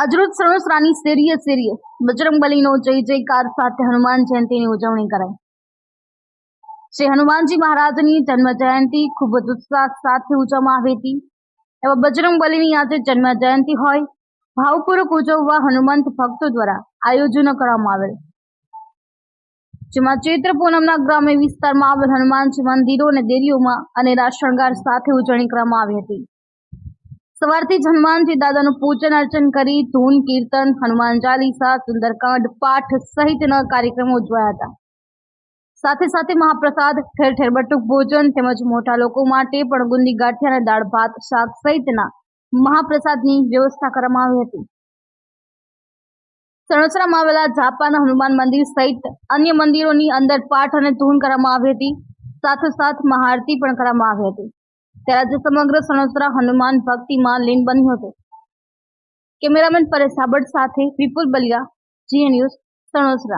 આજરોજ સણોસરાની શેરીએ શેરીએ. બજરંગબલીનો જય જયકાર સાથે હનુમાન જયંતિની ઉજવણી કરાઈ. શ્રી હનુમાનજી મહારાજની જન્મ જયંતી ખૂબ જ ઉત્સાહ સાથે ઉજવવામાં આવી હતી. એવા બજરંગબલીની આજે જન્મ જયંતી હોય, ભાવપૂર્વક ઉજવવા હનુમંત ભક્તો દ્વારા આયોજનો કરવામાં આવેલ. જેમાં ચૈત્ર પૂનમના ગ્રામ્ય વિસ્તારમાં આવેલ હનુમાનજી મંદિરો અને દેરીઓમાં અને રાજ શણગાર સાથે ઉજવણી કરવામાં આવી હતી. સવારથી જ હનુમાનજી દાદાનું પૂજન અર્ચન કરી ધૂન, કીર્તન, હનુમાન ચાલીસા, સુંદરકાંડ, પાઠ સહિતના કાર્યક્રમો ઉજવાયા હતા. સાથે સાથે મહાપ્રસાદ, ઠેર ઠેર બટુક ભોજન તેમજ મોટા લોકો માટે પણ ગુંદી ગાંઠિયા અને દાળ ભાત, શાક સહિતના મહાપ્રસાદની વ્યવસ્થા કરવામાં આવી હતી. સણોસરામાં આવેલા જાપાના હનુમાન મંદિર સહિત અન્ય મંદિરોની અંદર પાઠ અને ધૂન કરવામાં આવી હતી. સાથોસાથ મહાઆરતી પણ કરવામાં આવી હતી. ત્યારે આજે સમગ્ર સણોસરા હનુમાન ભક્તિમાં લીન બન્યું હતું. કેમેરામેન પરેશ સાબડ સાથે વિપુલ બલિયા જીએ ન્યૂઝ સણોસરા